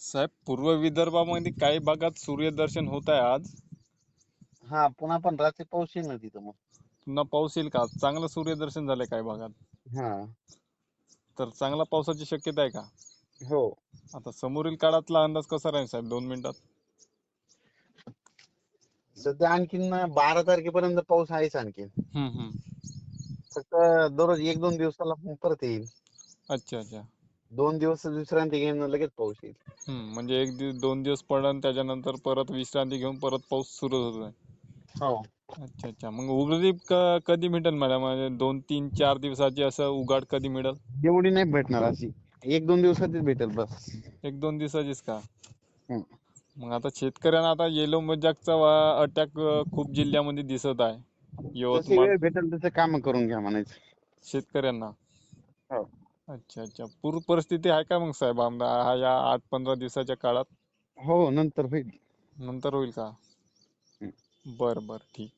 साहेब पूर्व विदर्भामध्ये काही भागात सूर्यदर्शन होत आहे आज? हा पुन्हा पण रात्री पाऊस येईल ना तिथं मग. पुन्हा पाऊस येईल का? चांगलं सूर्यदर्शन झालंय काही भागात. हा. तर चांगला पावसाची शक्यता आहे का? हो. आता समोरील काळातला अंदाज कसा राहील साहेब दोन मिनिटात? सध्या आणखीन बारा तारखेपर्यंत पाऊस आहेच आणखीन. हम्म हम्म. फक्त दररोज एक दोन दिवसाला परत येईल. अच्छा अच्छा. दोन दिवस विश्रांती घेऊन लगेच पाऊस येईल. हम्म म्हणजे एक दिवस दोन दिवस पडन त्याच्यानंतर परत विश्रांती घेऊन परत पाऊस सुरू होतोय. हो. अच्छा अच्छा. मग उघडीप क- कधी मिळेल मॅडम म्हणजे दोन तीन चार दिवसाची असं उघाड कधी मिळेल? एवढी नाही भेटणार अशी. एक दोन दिवसातच भेटेल बस. एक दोन दिवसाचीच का? हम्म. मग आता शेतकऱ्यांना आता येलो मोजाकचा अटॅक खूप जिल्ह्यामध्ये दिसत आहे. जशी यवतमाळ वेळ भेटेल तसं काम करून घ्या म्हणायचं. शेतकऱ्यांना. हो. अच्छा अच्छा. पूर परिस्थिती आहे का मग साहेब? आमदा हा या आठ पंधरा दिवसाच्या काळात? हो नंतर होईल. नंतर होईल का? बर बर. ठीक.